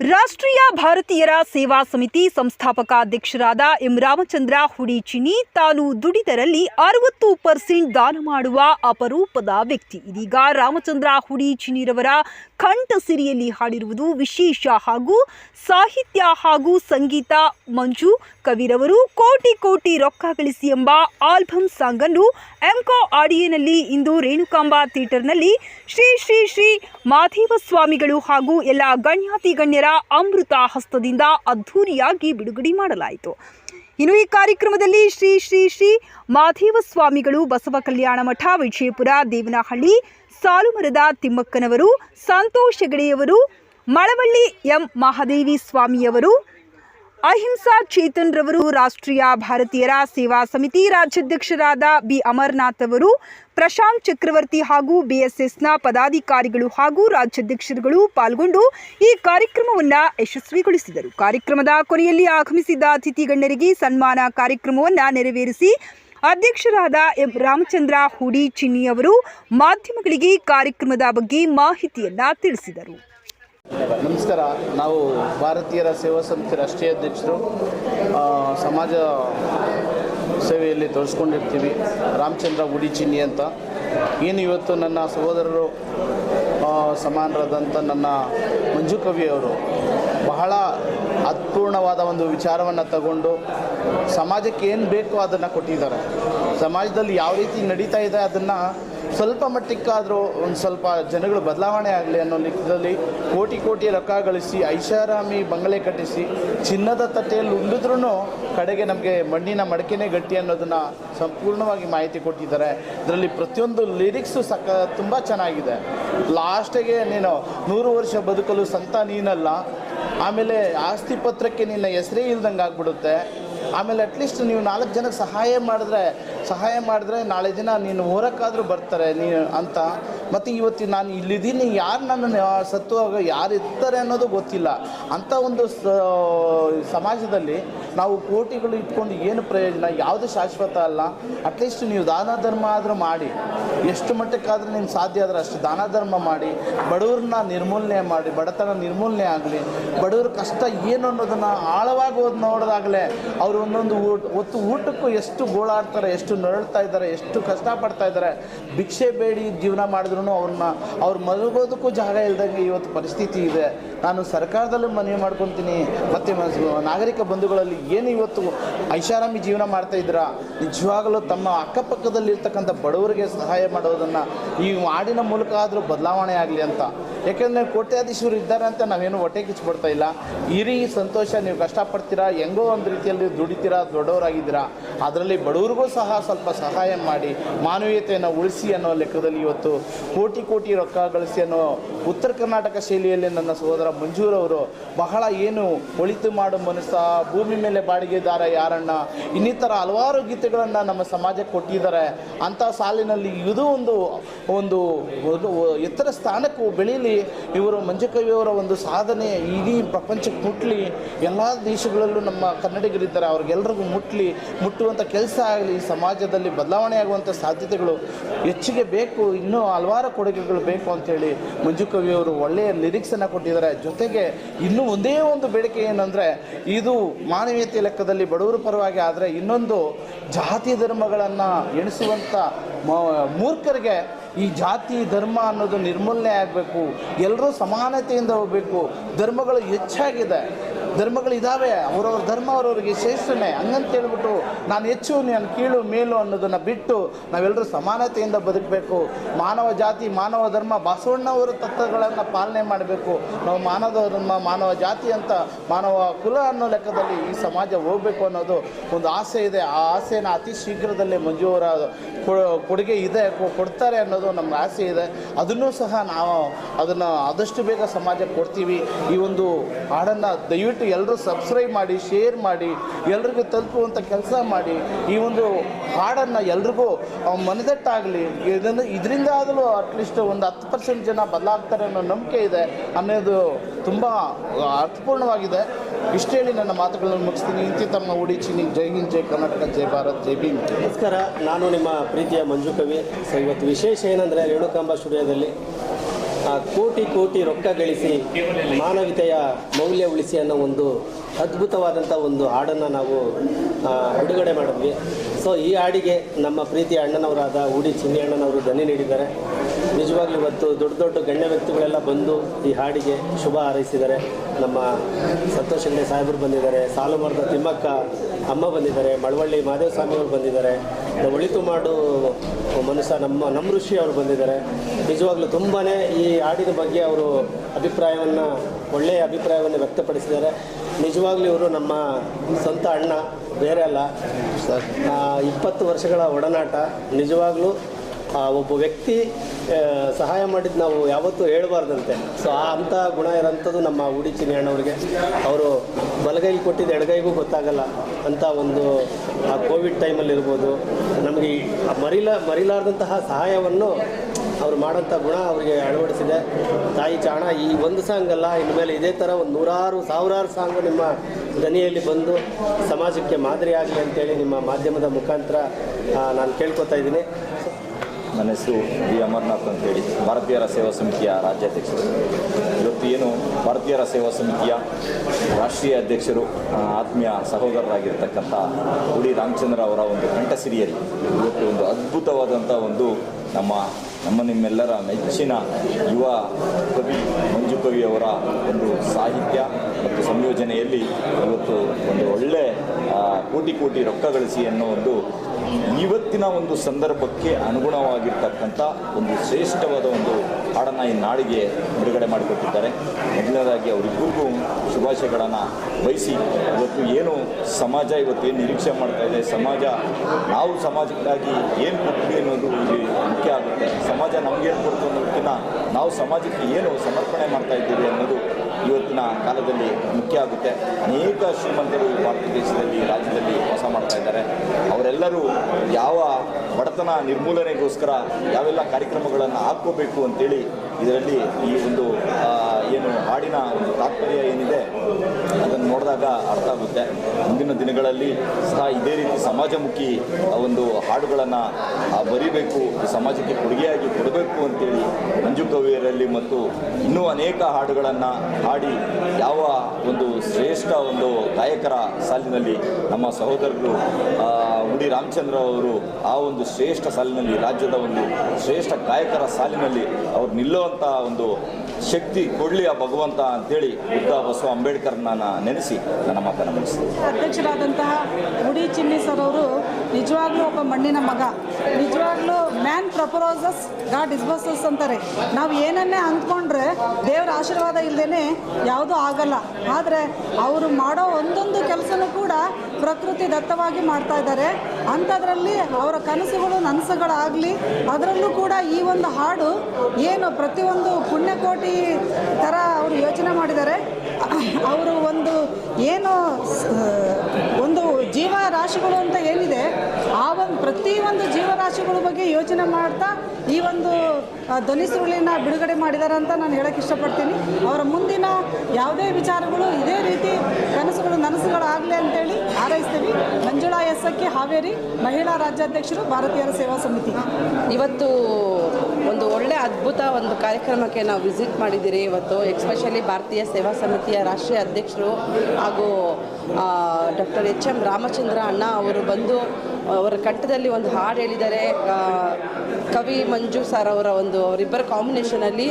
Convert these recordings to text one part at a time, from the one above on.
ರಾಷ್ಟ್ರೀಯ ಭಾರತೀಯರ ಸೇವಾ ಸಮಿತಿ ಸಂಸ್ಥಾಪಕ ಅಧ್ಯಕ್ಷರಾದ ಎಂ ರಾಮಚಂದ್ರ ಹುಡಿಚಿನಿ ತಾನು ದುಡಿದರಲ್ಲಿ ಅರವತ್ತು ಪರ್ಸೆಂಟ್ ದಾನ ಮಾಡುವ ಅಪರೂಪದ ವ್ಯಕ್ತಿ. ಇದೀಗ ರಾಮಚಂದ್ರ ಹುಡಿಚಿನಿರವರ ಕಂಠ ಸಿರಿಯಲ್ಲಿ ಹಾಡಿರುವುದು ವಿಶೇಷ ಹಾಗೂ ಸಾಹಿತ್ಯ ಹಾಗೂ ಸಂಗೀತ. ಮಂಜು ಕವಿರವರು ಕೋಟಿ ಕೋಟಿ ರೊಕ್ಕ ಗಳಿಸಿ ಎಂಬ ಆಲ್ಬಮ್ ಸಾಂಗ್ ಅನ್ನು ಎಂಕೋ ಆಡಿಯೋನಲ್ಲಿ ಇಂದು ರೇಣುಕಾಂಬ ಥಿಯೇಟರ್ನಲ್ಲಿ ಶ್ರೀ ಶ್ರೀ ಶ್ರೀ ಮಾಧೇವ ಸ್ವಾಮಿಗಳು ಹಾಗೂ ಎಲ್ಲ ಗಣ್ಯಾತಿ ಗಣ್ಯರ ಅಮೃತ ಹಸ್ತದಿಂದ ಅದ್ಧೂರಿಯಾಗಿ ಬಿಡುಗಡೆ ಮಾಡಲಾಯಿತು. ಇನ್ನು ಈ ಕಾರ್ಯಕ್ರಮದಲ್ಲಿ ಶ್ರೀ ಶ್ರೀ ಶ್ರೀ ಮಾಧೇವ ಸ್ವಾಮಿಗಳು ಬಸವ ಕಲ್ಯಾಣ ಮಠ, ವಿಜಯಪುರ, ದೇವನಹಳ್ಳಿ, ಸಾಲುಮರದ ತಿಮ್ಮಕ್ಕನವರು, ಸಂತೋಷ ಹೆಗಡೆಯವರು ಮಳವಳ್ಳಿ ಎಂ. ಮಹಾದೇವಿ ಸ್ವಾಮಿಯವರು ಅಹಿಂಸಾ ಚೇತನ್ ರವರು ರಾಷ್ಟ್ರೀಯ ಭಾರತೀಯರ ಸೇವಾ ಸಮಿತಿ ರಾಜ್ಯಾಧ್ಯಕ್ಷರಾದ ಬಿ. ಅಮರ್ನಾಥ್ ಅವರು, ಪ್ರಶಾಂತ್ ಚಕ್ರವರ್ತಿ ಹಾಗೂ ಬಿಎಸ್ಎಸ್ನ ಪದಾಧಿಕಾರಿಗಳು ಹಾಗೂ ರಾಜ್ಯಾಧ್ಯಕ್ಷರುಗಳು ಪಾಲ್ಗೊಂಡು ಈ ಕಾರ್ಯಕ್ರಮವನ್ನು ಯಶಸ್ವಿಗೊಳಿಸಿದರು. ಕಾರ್ಯಕ್ರಮದ ಕೊನೆಯಲ್ಲಿ ಆಗಮಿಸಿದ್ದ ಅತಿಥಿ ಗಣ್ಯರಿಗೆ ಸನ್ಮಾನ ಕಾರ್ಯಕ್ರಮವನ್ನು ನೆರವೇರಿಸಿ ಅಧ್ಯಕ್ಷರಾದ ಎಂ. ರಾಮಚಂದ್ರ ಹುಡಿ ಚಿನ್ನಿ ಅವರು ಮಾಧ್ಯಮಗಳಿಗೆ ಕಾರ್ಯಕ್ರಮದ ಬಗ್ಗೆ ಮಾಹಿತಿಯನ್ನ ತಿಳಿಸಿದರು. ನಮಸ್ಕಾರ. ನಾವು ಭಾರತೀಯರ ಸೇವಾ ಸಂಸ್ಥೆ ರಾಷ್ಟ್ರೀಯ ಅಧ್ಯಕ್ಷರು ಸಮಾಜ ಸೇವೆಯಲ್ಲಿ ತೊಡಸ್ಕೊಂಡಿರ್ತೀವಿ. ರಾಮಚಂದ್ರ ಉಡಿಚಿನ್ನಿ ಅಂತ. ಏನು ಇವತ್ತು ನನ್ನ ಸಹೋದರರು ಸಮಾನರಾದಂಥ ನನ್ನ ಮಂಜು ಕವಿಯವರು ಬಹಳ ಅತ್ಪೂರ್ಣವಾದ ಒಂದು ವಿಚಾರವನ್ನು ತಗೊಂಡು ಸಮಾಜಕ್ಕೆ ಏನು ಬೇಕೋ ಅದನ್ನು ಕೊಟ್ಟಿದ್ದಾರೆ. ಸಮಾಜದಲ್ಲಿ ಯಾವ ರೀತಿ ನಡೀತಾ ಇದೆ ಅದನ್ನು ಸ್ವಲ್ಪ ಮಟ್ಟಕ್ಕಾದರೂ ಒಂದು ಸ್ವಲ್ಪ ಜನಗಳು ಬದಲಾವಣೆ ಆಗಲಿ ಅನ್ನೋ ನಿಟ್ಟಿನಲ್ಲಿ ಕೋಟಿ ಕೋಟಿ ರೊಕ್ಕ ಗಳಿಸಿ, ಐಷಾರಾಮಿ ಬಂಗಲೆ ಕಟ್ಟಿಸಿ, ಚಿನ್ನದ ತಟ್ಟೆಯಲ್ಲಿ ಉಂಡಿದ್ರೂ ಕಡೆಗೆ ನಮಗೆ ಮಣ್ಣಿನ ಮಡಕೆನೇ ಗಟ್ಟಿ ಅನ್ನೋದನ್ನು ಸಂಪೂರ್ಣವಾಗಿ ಮಾಹಿತಿ ಕೊಟ್ಟಿದ್ದಾರೆ. ಇದರಲ್ಲಿ ಪ್ರತಿಯೊಂದು ಲಿರಿಕ್ಸು ಸಕ, ತುಂಬ ಚೆನ್ನಾಗಿದೆ. ಲಾಸ್ಟಿಗೆ ನೀನು ನೂರು ವರ್ಷ ಬದುಕಲು ಸಂತ ನೀನಲ್ಲ, ಆಮೇಲೆ ಆಸ್ತಿ ಪತ್ರಕ್ಕೆ ನಿನ್ನ ಹೆಸರೇ ಇಲ್ದಂಗೆ ಆಗ್ಬಿಡುತ್ತೆ ಆಮೇಲೆ ಅಟ್ಲೀಸ್ಟ್ ನೀವು ನಾಲ್ಕು ಜನಕ್ಕೆ ಸಹಾಯ ಮಾಡಿದ್ರೆ ಸಹಾಯ ಮಾಡಿದ್ರೆ ನಾಳೆ ದಿನ ನೀನು ಹೋರಕ್ಕಾದರೂ ಬರ್ತಾರೆ ನೀ ಅಂತ. ಮತ್ತು ಇವತ್ತು ನಾನು ಇಲ್ಲಿದ್ದೀನಿ, ಯಾರು ನನ್ನನ್ನು ಸತ್ತು ಹೋಗ ಯಾರು ಇರ್ತಾರೆ ಅನ್ನೋದು ಗೊತ್ತಿಲ್ಲ. ಅಂಥ ಒಂದು ಸಮಾಜದಲ್ಲಿ ನಾವು ಕೋಟಿಗಳು ಇಟ್ಕೊಂಡು ಏನು ಪ್ರಯೋಜನ? ಯಾವುದು ಶಾಶ್ವತ ಅಲ್ಲ. ಅಟ್ಲೀಸ್ಟ್ ನೀವು ದಾನ ಧರ್ಮ ಆದರೂ ಮಾಡಿ. ಎಷ್ಟು ಮಟ್ಟಕ್ಕಾದರೂ ನಿಮ್ಗೆ ಸಾಧ್ಯ ಆದರೆ ಅಷ್ಟು. ದಾನ ಧರ್ಮ ಮಾಡಿ, ಬಡವ್ರನ್ನ ನಿರ್ಮೂಲನೆ ಮಾಡಿ, ಬಡತನ ನಿರ್ಮೂಲನೆ ಆಗಲಿ. ಬಡವ್ರ ಕಷ್ಟ ಏನು ಅನ್ನೋದನ್ನು ಆಳವಾಗಿ ಹೋದ್ ನೋಡಿದಾಗಲೇ ಅವರು ಒಂದೊಂದು ಊಟ ಒತ್ತು ಊಟಕ್ಕೂ ಎಷ್ಟು ಗೋಳಾಡ್ತಾರೆ, ಎಷ್ಟು ನರಳ್ತಾ ಇದ್ದಾರೆ, ಎಷ್ಟು ಕಷ್ಟಪಡ್ತಾ ಇದ್ದಾರೆ, ಭಿಕ್ಷೆ ಬೇಡಿ ಜೀವನ ಮಾಡಿದ್ರು ಅವ್ರನ್ನ ಅವ್ರು ಮಲಗೋದಕ್ಕೂ ಜಾಗ ಇಲ್ದಂಗೆ ಇವತ್ತು ಪರಿಸ್ಥಿತಿ ಇದೆ. ನಾನು ಸರ್ಕಾರದಲ್ಲೂ ಮನವಿ ಮಾಡ್ಕೊತೀನಿ. ಮತ್ತೆ ನಾಗರಿಕ ಬಂಧುಗಳಲ್ಲಿ ಏನು ಇವತ್ತು ಐಷಾರಾಮಿ ಜೀವನ ಮಾಡ್ತಾ ಇದ್ದೀರಾ? ನಿಜವಾಗಲೂ ತಮ್ಮ ಅಕ್ಕಪಕ್ಕದಲ್ಲಿರ್ತಕ್ಕಂಥ ಬಡವರಿಗೆ ಸಹಾಯ ಮಾಡೋದನ್ನು ಈ ಹಾಡಿನ ಮೂಲಕ ಆದರೂ ಬದಲಾವಣೆ ಆಗಲಿ ಅಂತ. ಯಾಕೆಂದರೆ ಕೋಟ್ಯಾಧೀಶರು ಇದ್ದಾರೆ ಅಂತ ನಾವೇನು ಹೊಟ್ಟೆ ಕಿಚ್ಚಿಬಿಡ್ತಾ ಇಲ್ಲ. ಇರಿ, ಸಂತೋಷ, ನೀವು ಕಷ್ಟಪಡ್ತೀರಾ? ಹೆಂಗೋ ಒಂದು ರೀತಿಯಲ್ಲಿ ದುಡಿತೀರಾ? ದೊಡ್ಡವರಾಗಿದ್ದೀರಾ? ಅದರಲ್ಲಿ ಬಡವರಿಗೂ ಸಹ ಸ್ವಲ್ಪ ಸಹಾಯ ಮಾಡಿ, ಮಾನವೀಯತೆಯನ್ನು ಉಳಿಸಿ ಅನ್ನೋ ಲೆಕ್ಕದಲ್ಲಿ ಇವತ್ತು ಕೋಟಿ ಕೋಟಿ ರೊಕ್ಕ ಗಳಿಸಿ ಅನ್ನೋ ಉತ್ತರ ಕರ್ನಾಟಕ ಶೈಲಿಯಲ್ಲಿ ನನ್ನ ಸಹೋದರ ಮಂಜೂರವರು ಬಹಳ ಏನು ಒಳಿತು ಮಾಡು ಮನಸ್ಸ, ಭೂಮಿ ಮೇಲೆ ಬಾಡಿಗೆದಾರ ಯಾರಣ್ಣ? ಇನ್ನಿತರ ಹಲವಾರು ಗೀತೆಗಳನ್ನು ನಮ್ಮ ಸಮಾಜಕ್ಕೆ ಕೊಟ್ಟಿದ್ದಾರೆ. ಅಂಥ ಸಾಲಿನಲ್ಲಿ ಇದು ಒಂದು ಒಂದು ಎತ್ತರ ಸ್ಥಾನಕ್ಕೂ ಬೆಳೀಲಿ. ಇವರು ಮಂಜುಕವಿಯವರ ಒಂದು ಸಾಧನೆ ಇಡೀ ಪ್ರಪಂಚಕ್ಕೆ ಮುಟ್ಲಿ. ಎಲ್ಲ ದೇಶಗಳಲ್ಲೂ ನಮ್ಮ ಕನ್ನಡಿಗರಿದ್ದಾರೆ. ಅವ್ರಿಗೆಲ್ರಿಗೂ ಮುಟ್ಲಿ. ಮುಟ್ಟುವಂಥ ಕೆಲಸ ಆಗಲಿ, ಸಮಾಜದಲ್ಲಿ ಬದಲಾವಣೆ ಆಗುವಂಥ ಸಾಧ್ಯತೆಗಳು ಹೆಚ್ಚಿಗೆ ಬೇಕು. ಇನ್ನೂ ಹಲವಾರು ಕೊಡುಗೆಗಳು ಬೇಕು ಅಂತೇಳಿ ಮಂಜು ಕವಿಯವರು ಒಳ್ಳೆಯ ಲಿರಿಕ್ಸನ್ನು ಕೊಟ್ಟಿದ್ದಾರೆ. ಜೊತೆಗೆ ಇನ್ನೂ ಒಂದೇ ಒಂದು ಬೇಡಿಕೆ ಏನಂದರೆ, ಇದು ಮಾನವೀಯತೆ ಲೆಕ್ಕದಲ್ಲಿ ಬಡವರ ಪರವಾಗಿ ಆದರೆ ಇನ್ನೊಂದು ಜಾತಿ ಧರ್ಮಗಳನ್ನು ಎಣಿಸುವಂಥ ಮೂರ್ಖರಿಗೆ ಈ ಜಾತಿ ಧರ್ಮ ಅನ್ನೋದು ನಿರ್ಮೂಲನೆ ಆಗಬೇಕು ಎಲ್ಲರೂ ಸಮಾನತೆಯಿಂದ ಹೋಗಬೇಕು, ಧರ್ಮಗಳು ಹೆಚ್ಚಾಗಿದೆ. ಧರ್ಮಗಳು ಇದಾವೆ. ಅವರವ್ರ ಧರ್ಮ ಅವ್ರವ್ರಿಗೆ ಶ್ರೇಷ್ಠನೇ. ಹಂಗಂತ ಹೇಳ್ಬಿಟ್ಟು ನಾನು ಹೆಚ್ಚು, ನಾನು ಕೀಳು, ಮೇಲು ಅನ್ನೋದನ್ನು ಬಿಟ್ಟು ನಾವೆಲ್ಲರೂ ಸಮಾನತೆಯಿಂದ ಬದುಕಬೇಕು. ಮಾನವ ಜಾತಿ, ಮಾನವ ಧರ್ಮ, ಬಸವಣ್ಣವರ ತತ್ವಗಳನ್ನು ಪಾಲನೆ ಮಾಡಬೇಕು. ನಾವು ಮಾನವ ಧರ್ಮ, ಮಾನವ ಜಾತಿ ಅಂತ ಮಾನವ ಕುಲ ಅನ್ನೋ ಲೆಕ್ಕದಲ್ಲಿ ಈ ಸಮಾಜ ಹೋಗಬೇಕು ಅನ್ನೋದು ಒಂದು ಆಸೆ ಇದೆ. ಆ ಆಸೆನ ಅತಿ ಶೀಘ್ರದಲ್ಲೇ ಮಂಜೂರ ಕೊಡುಗೆ ಇದೆ ಕೊಡ್ತಾರೆ ಅನ್ನೋದು ನಮ್ಗೆ ಆಸೆ ಇದೆ. ಅದನ್ನು ಸಹ ನಾವು ಅದನ್ನು ಆದಷ್ಟು ಬೇಗ ಸಮಾಜಕ್ಕೆ ಕೊಡ್ತೀವಿ. ಈ ಒಂದು ಹಾಡನ್ನು ದಯವಿಟ್ಟು ಎಲ್ಲರೂ ಸಬ್ಸ್ಕ್ರೈಬ್ ಮಾಡಿ ಶೇರ್ ಮಾಡಿ, ಎಲ್ರಿಗೂ ತಲುಪುವಂಥ ಕೆಲಸ ಮಾಡಿ, ಈ ಒಂದು ಹಾಡನ್ನು ಎಲ್ರಿಗೂ ಮನದಟ್ಟಾಗಲಿ, ಇದನ್ನು ಇದರಿಂದ ಆದರೂ ಅಟ್ಲೀಸ್ಟ್ ಒಂದು ಹತ್ತು ಪರ್ಸೆಂಟ್ ಜನ ಬದಲಾಗ್ತಾರೆ ಅನ್ನೋ ನಂಬಿಕೆ ಇದೆ. ಅನ್ನೋದು ತುಂಬ ಅರ್ಥಪೂರ್ಣವಾಗಿದೆ. ಇಷ್ಟು ಹೇಳಿ ನನ್ನ ಮಾತುಗಳನ್ನು ಮುಗಿಸ್ತೀನಿ. ಇಂತಿ ತಮ್ಮ ಉಡಿಚಿನಿ ಜೈ ಹಿಂದ್, ಜೈ ಕರ್ನಾಟಕ, ಜೈ ಭಾರತ್, ಜೈ ಭೀಮ್. ನಮಸ್ಕಾರ. ನಾನು ನಿಮ್ಮ ಪ್ರೀತಿಯ ಮಂಜು ಕವಿ. ಸೊ, ಇವತ್ತು ವಿಶೇಷ ಏನಂದರೆ ರೇಣುಕಾಂಬ ಸ್ಟುಡಿಯೋದಲ್ಲಿ ಕೋಟಿ ಕೋಟಿ ರೊಕ್ಕ ಗಳಿಸಿ ಮಾನವೀಯತೆಯ ಮೌಲ್ಯ ಉಳಿಸಿ ಅನ್ನೋ ಒಂದು ಅದ್ಭುತವಾದಂಥ ಒಂದು ಹಾಡನ್ನು ನಾವು ಬಿಡುಗಡೆ ಮಾಡಿದ್ವಿ. ಸೊ ಈ ಹಾಡಿಗೆ ನಮ್ಮ ಪ್ರೀತಿಯ ಅಣ್ಣನವರಾದ ಉಡಿ ಚಿನ್ನಿ ಅಣ್ಣನವರು ದನಿ ನೀಡಿದ್ದಾರೆ. ನಿಜವಾಗ್ಲೂ ಇವತ್ತು ದೊಡ್ಡ ದೊಡ್ಡ ಗಣ್ಯ ವ್ಯಕ್ತಿಗಳೆಲ್ಲ ಬಂದು ಈ ಹಾಡಿಗೆ ಶುಭ ಹಾರೈಸಿದ್ದಾರೆ. ನಮ್ಮ ಸಂತೋಷ್ ಹೆಗ್ಡೆ ಸಾಹೇಬರು ಬಂದಿದ್ದಾರೆ, ಸಾಲುಮರದ ತಿಮ್ಮಕ್ಕ ಅಮ್ಮ ಬಂದಿದ್ದಾರೆ, ಮಳವಳ್ಳಿ ಮಾದೇವ ಸ್ವಾಮಿಯವರು ಬಂದಿದ್ದಾರೆ. ಒಳಿತು ಮಾಡೋ ಮನುಷ್ಯ ನಮ್ಮ ನಮ್ಮ ಋಷಿ ಅವರು ಬಂದಿದ್ದಾರೆ. ನಿಜವಾಗ್ಲೂ ತುಂಬಾ ಈ ಹಾಡಿನ ಬಗ್ಗೆ ಅವರು ಅಭಿಪ್ರಾಯವನ್ನು, ಒಳ್ಳೆಯ ಅಭಿಪ್ರಾಯವನ್ನು ವ್ಯಕ್ತಪಡಿಸಿದ್ದಾರೆ. ನಿಜವಾಗ್ಲೂ ಇವರು ನಮ್ಮ ಸ್ವಂತ ಅಣ್ಣ, ಬೇರೆ ಅಲ್ಲ. ಇಪ್ಪತ್ತು ವರ್ಷಗಳ ಒಡನಾಟ. ನಿಜವಾಗ್ಲೂ ಆ, ಒಬ್ಬ ವ್ಯಕ್ತಿ ಸಹಾಯ ಮಾಡಿದ್ದು ನಾವು ಯಾವತ್ತೂ ಹೇಳಬಾರ್ದಂತೆ. ಸೊ ಆ ಅಂಥ ಗುಣ ಇರೋಂಥದ್ದು ನಮ್ಮ ಉಡಿ ಚಿನ್ನಣ್ಣವ್ರಿಗೆ ಅವರು ಬಲಗೈಲಿ ಕೊಟ್ಟಿದ್ದು ಎಡಗೈಗೂ ಗೊತ್ತಾಗಲ್ಲ. ಅಂತ ಒಂದು ಆ ಕೋವಿಡ್ ಟೈಮಲ್ಲಿ ಇರ್ಬೋದು. ನಮಗೆ ಮರಿಲ ಮರಿಲಾರ್ದಂತಹ ಸಹಾಯವನ್ನು ಅವ್ರು ಮಾಡೋಂಥ ಗುಣ ಅವರಿಗೆ ಅಳವಡಿಸಿದೆ. ತಾಯಿ ಚಾಣ ಈ ಒಂದು ಸಾಂಗ್ ಅಲ್ಲ ಇನ್ಮೇಲೆ ಇದೇ ಥರ ಒಂದು ನೂರಾರು ಸಾವಿರಾರು ಸಾಂಗು ನಿಮ್ಮ ದನಿಯಲ್ಲಿ ಬಂದು ಸಮಾಜಕ್ಕೆ ಮಾದರಿಯಾಗಲಿ ಅಂತೇಳಿ ನಿಮ್ಮ ಮಾಧ್ಯಮದ ಮುಖಾಂತರ ನಾನು ಕೇಳ್ಕೊತಾ ಇದ್ದೀನಿ. ನನ್ನ ಹೆಸರು ವಿ. ಅಮರ್ನಾಥ್ ಅಂತೇಳಿ ಭಾರತೀಯರ ಸೇವಾ ಸಮಿತಿಯ ರಾಜ್ಯಾಧ್ಯಕ್ಷರು ಇವತ್ತು ಏನು ಭಾರತೀಯರ ಸೇವಾ ಸಮಿತಿಯ ರಾಷ್ಟ್ರೀಯ ಅಧ್ಯಕ್ಷರು ಆತ್ಮೀಯ ಸಹೋದರರಾಗಿರ್ತಕ್ಕಂಥ ಉಡಿ ರಾಮಚಂದ್ರ ಅವರ ಒಂದು ಕಂಠಸಿರಿಯಲ್ಲಿ ಇವತ್ತು ಒಂದು ಅದ್ಭುತವಾದಂಥ ಒಂದು ನಮ್ಮ ನಮ್ಮ ನಿಮ್ಮೆಲ್ಲರ ಮೆಚ್ಚಿನ ಯುವ ಕವಿ ಮಂಜು ಕವಿ ಅವರ ಒಂದು ಸಾಹಿತ್ಯ ಮತ್ತು ಸಂಯೋಜನೆಯಲ್ಲಿ ಇವತ್ತು ಒಂದು ಒಳ್ಳೆ ಕೋಟಿ ಕೋಟಿ ರೊಕ್ಕ ಗಳಿಸಿ ಅನ್ನೋ ಒಂದು ಇವತ್ತಿನ ಒಂದು ಸಂದರ್ಭಕ್ಕೆ ಅನುಗುಣವಾಗಿರ್ತಕ್ಕಂಥ ಒಂದು ಶ್ರೇಷ್ಠವಾದ ಒಂದು ಹಾಡನ್ನು ಈ ನಾಡಿಗೆ ಬಿಡುಗಡೆ ಮಾಡಿಕೊಟ್ಟಿದ್ದಾರೆ. ಮೊದಲನೇದಾಗಿ ಅವರಿಬ್ಬರಿಗೂ ಶುಭಾಶಯಗಳನ್ನು ಬಯಸಿ, ಇವತ್ತು ಏನು ಸಮಾಜ ಇವತ್ತು ಏನು ನಿರೀಕ್ಷೆ ಮಾಡ್ತಾ ಇದೆ, ಸಮಾಜ ನಾವು ಸಮಾಜಕ್ಕಾಗಿ ಏನು ಕೊಡ್ತೀವಿ ಅನ್ನೋದು ಇಲ್ಲಿ ಮುಖ್ಯ ಆಗುತ್ತೆ. ಸಮಾಜ ನಮಗೇನು ಕೊಡ್ತು ಅನ್ನೋದಕ್ಕಿಂತ ನಾವು ಸಮಾಜಕ್ಕೆ ಏನು ಸಮರ್ಪಣೆ ಮಾಡ್ತಾ ಇದ್ದೀವಿ ಅನ್ನೋದು ಇವತ್ತಿನ ಕಾಲದಲ್ಲಿ ಮುಖ್ಯ ಆಗುತ್ತೆ. ಅನೇಕ ಶ್ರೀಮಂತರು ಭಾರತ ದೇಶದಲ್ಲಿ, ರಾಜ್ಯದಲ್ಲಿ ವಾಸ ಮಾಡ್ತಾ ಇದ್ದಾರೆ. ಅವರೆಲ್ಲರೂ ಯಾವ ಬಡತನ ನಿರ್ಮೂಲನೆಗೋಸ್ಕರ ಯಾವೆಲ್ಲ ಕಾರ್ಯಕ್ರಮಗಳನ್ನು ಹಾಕ್ಕೋಬೇಕು ಅಂತೇಳಿ ಇದರಲ್ಲಿ ಈ ಒಂದು ಏನು ಹಾಡಿನ ತಾತ್ಪರ್ಯ ಏನಿದೆ ಅದನ್ನು ನೋಡಿದಾಗ ಅರ್ಥ ಆಗುತ್ತೆ. ಮುಂದಿನ ದಿನಗಳಲ್ಲಿ ಸಹ ಇದೇ ರೀತಿ ಸಮಾಜಮುಖಿ ಆ, ಒಂದು ಹಾಡುಗಳನ್ನು ಬರೀಬೇಕು ಸಮಾಜಕ್ಕೆ ಕೊಡುಗೆಯಾಗಿ ಕೊಡಬೇಕು ಅಂತೇಳಿ ಮಂಜು ಕವಿಯರಲ್ಲಿ ಮತ್ತು ಇನ್ನೂ ಅನೇಕ ಹಾಡುಗಳನ್ನು ಹಾಡಿ ಯಾವ ಒಂದು ಶ್ರೇಷ್ಠ ಒಂದು ಗಾಯಕರ ಸಾಲಿನಲ್ಲಿ ನಮ್ಮ ಸಹೋದರರು ಉಡಿ ರಾಮಚಂದ್ರ ಅವರು ಆ ಒಂದು ಶ್ರೇಷ್ಠ ಸಾಲಿನಲ್ಲಿ, ರಾಜ್ಯದ ಒಂದು ಶ್ರೇಷ್ಠ ಗಾಯಕರ ಸಾಲಿನಲ್ಲಿ ಅವ್ರು ನಿಲ್ಲುವಂಥ ಒಂದು ಶಕ್ತಿ ಕೊಡಲಿ ಆ ಭಗವಂತ ಅಂತೇಳಿ ಬುದ್ಧ ಬಸವ ಅಂಬೇಡ್ಕರ್ನ ನೆನೆಸಿ ನನ್ನ ಮಾತನ್ನು ಮುಗಿಸ್ತೀನಿ. ಅಧ್ಯಕ್ಷರಾದಂತಹ ಉಡಿ ಚಿನ್ನಿ ಸರ್ ಅವರು, ನಿಜವಾಗ್ಲೂ ಒಬ್ಬ ಮಣ್ಣಿನ ಮಗ. ನಿಜವಾಗ್ಲೂ ಮ್ಯಾನ್ ಪ್ರಪೋಸಸ್ ಗಾಡ್ ಡಿಸ್ಬಸಸ್ ಅಂತಾರೆ. ನಾವು ಏನನ್ನೇ ಅಂದ್ಕೊಂಡ್ರೆ ದೇವರ ಆಶೀರ್ವಾದ ಇಲ್ಲದೇನೆ ಯಾವುದೂ ಆಗಲ್ಲ. ಆದರೆ ಅವರು ಮಾಡೋ ಒಂದೊಂದು ಕೆಲಸನೂ ಕೂಡ ಪ್ರಕೃತಿ ದತ್ತವಾಗಿ ಮಾಡ್ತಾ ಇದ್ದಾರೆ. ಅಂಥದ್ರಲ್ಲಿ ಅವರ ಕನಸುಗಳು ನನಸುಗಳಾಗಲಿ, ಅದರಲ್ಲೂ ಕೂಡ ಈ ಒಂದು ಹಾಡು ಏನು ಪ್ರತಿಯೊಂದು ಪುಣ್ಯಕೋಟಿ ಥರ ಅವರು ಯೋಚನೆ ಮಾಡಿದ್ದಾರೆ. ಅವರು ಒಂದು ಏನು ಒಂದು ಒಂದು ಜೀವರಾಶಿಗಳು ಅಂತ ಏನಿದೆ ಆ ಒಂದು ಜೀವರಾಶಿಗಳ ಬಗ್ಗೆ ಯೋಚನೆ ಮಾಡ್ತಾ ಈ ಒಂದು ಧ್ವನಿ ಸುರುಳಿನ ಬಿಡುಗಡೆ ಮಾಡಿದ್ದಾರೆ ಅಂತ ನಾನು ಹೇಳಕ್ಕೆ ಇಷ್ಟಪಡ್ತೀನಿ. ಅವರ ಮುಂದಿನ ಯಾವುದೇ ವಿಚಾರಗಳು ಇದೇ ರೀತಿ ಕನಸುಗಳು ನನಸುಗಳಾಗಲಿ ಅಂತೇಳಿ ಹಾರೈಸ್ತೀವಿ. ಮಂಜುಳಾ ಎಸ್ಸಕ್ಕಿ ಹಾವೇರಿ, ಮಹಿಳಾ ರಾಜ್ಯಾಧ್ಯಕ್ಷರು, ಭಾರತೀಯರ ಸೇವಾ ಸಮಿತಿ. ಇವತ್ತು ಒಂದು ಒಳ್ಳೆ ಅದ್ಭುತ ಒಂದು ಕಾರ್ಯಕ್ರಮಕ್ಕೆ ನಾವು ವಿಸಿಟ್ ಮಾಡಿದ್ದೀರಿ. ಇವತ್ತು ಎಕ್ಸ್ಪೆಷಲಿ ಭಾರತೀಯ ಸೇವಾ ಸಮಿತಿಯ ರಾಷ್ಟ್ರೀಯ ಅಧ್ಯಕ್ಷರು ಹಾಗೂ ಡಾಕ್ಟರ್ ಎಚ್ ಎಂ ರಾಮಚಂದ್ರ ಅಣ್ಣ ಅವರು ಬಂದು ಅವರ ಕಂಠದಲ್ಲಿ ಒಂದು ಹಾಡು ಹೇಳಿದ್ದಾರೆ. ಕವಿ ಮಂಜು ಸರ್ ಅವರ ಒಂದು ಅವರಿಬ್ಬರ ಕಾಂಬಿನೇಷನಲ್ಲಿ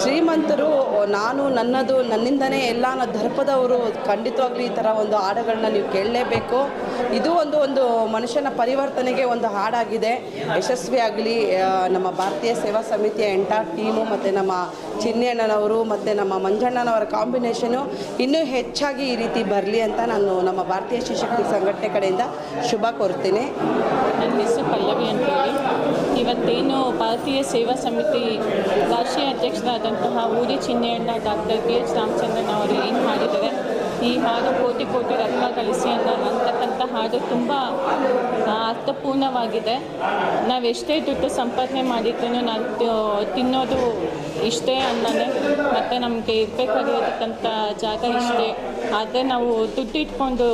ಶ್ರೀಮಂತರು, ನಾನು ನನ್ನದು, ನನ್ನಿಂದನೇ ಎಲ್ಲ ಅನ್ನೋ ದರ್ಪದವರು ಖಂಡಿತವಾಗ್ಲೂ ಈ ಥರ ಒಂದು ಹಾಡುಗಳನ್ನ ನೀವು ಕೇಳಲೇಬೇಕು. ಇದು ಒಂದು ಒಂದು ಮನುಷ್ಯನ ಪರಿವರ್ತನೆಗೆ ಒಂದು ಹಾಡಾಗಿದೆ. ಯಶಸ್ವಿಯಾಗಲಿ ಆಗಲಿ ನಮ್ಮ ಭಾರತೀಯ ಸೇವಾ ಸಮಿತಿಯ ಎಂಟಾರ್ ಟೀಮು ಮತ್ತು ನಮ್ಮ ಚಿನ್ನಣ್ಣನವರು ಮತ್ತು ನಮ್ಮ ಮಂಜಣ್ಣನವರ ಕಾಂಬಿನೇಷನು ಇನ್ನೂ ಹೆಚ್ಚಾಗಿ ಈ ರೀತಿ ಬರಲಿ ಅಂತ ನಾನು ನಮ್ಮ ಭಾರತೀಯ ಶಿಶಕ್ತಿ ಸಂಘಟನೆ ಕಡೆಯಿಂದ ಶುಭ ಕೋರ್ತೀನಿ ನನ್ನ ಹೆಸರು ಪಲ್ಲವಿ ಅಂತೇಳಿ. ಇವತ್ತೇನು ಭಾರತೀಯ ಸೇವಾ ಸಮಿತಿ ರಾಷ್ಟ್ರೀಯ ಅಧ್ಯಕ್ಷರಾದಂತಹ ಊರಿ Chinneyanna doctor K H Ramachandran ಅವರು ಏನು ಮಾಡಿದ್ದಾರೆ ಈ ಹಾಡು ಕೋಟಿ ಕೋಟಿ ರತ್ನ ಗಳಿಸಿ ಅಂತ ಅಂತಕ್ಕಂಥ ಹಾಡು ತುಂಬ ಅರ್ಥಪೂರ್ಣವಾಗಿದೆ. ನಾವೆಷ್ಟೇ ದುಡ್ಡು ಸಂಪಾದನೆ ಮಾಡಿದ್ರೂ ನಾನು ತಿನ್ನೋದು ಇಷ್ಟೇ ಅನ್ನೋದೇ. ಮತ್ತು ನಮಗೆ ಇರಬೇಕಾಗಿರತಕ್ಕಂಥ ಜಾಗ ಇಷ್ಟೇ. ಆದರೆ ನಾವು ದುಡ್ಡು ಇಟ್ಕೊಂಡು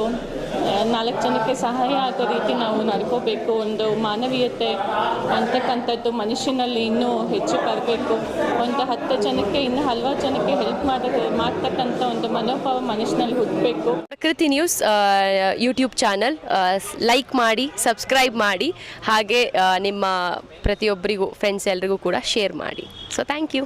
ನಾಲ್ಕು ಜನಕ್ಕೆ ಸಹಾಯ ಆಗೋ ರೀತಿ ನಾವು ನಡ್ಕೋಬೇಕು. ಒಂದು ಮಾನವೀಯತೆ ಅಂತಕ್ಕಂಥದ್ದು ಮನುಷ್ಯನಲ್ಲಿ ಇನ್ನೂ ಹೆಚ್ಚು ಬರಬೇಕು. ಒಂದು ಹತ್ತು ಜನಕ್ಕೆ, ಇನ್ನು ಹಲವಾರು ಜನಕ್ಕೆ ಹೆಲ್ಪ್ ಮಾಡ, ಮಾಡ್ತಕ್ಕಂಥ ಒಂದು ಮನೋಭಾವ ಮನುಷ್ಯನಲ್ಲಿ ಹುಟ್ಟಬೇಕು. Prakruthi news YouTube channel like ಮಾಡಿ ಸಬ್ಸ್ಕ್ರೈಬ್ ಮಾಡಿ, ಹಾಗೆ ನಿಮ್ಮ ಪ್ರತಿಯೊಬ್ಬರಿಗೂ ಫ್ರೆಂಡ್ಸ್ ಎಲ್ರಿಗೂ ಕೂಡ ಶೇರ್ ಮಾಡಿ. So thank you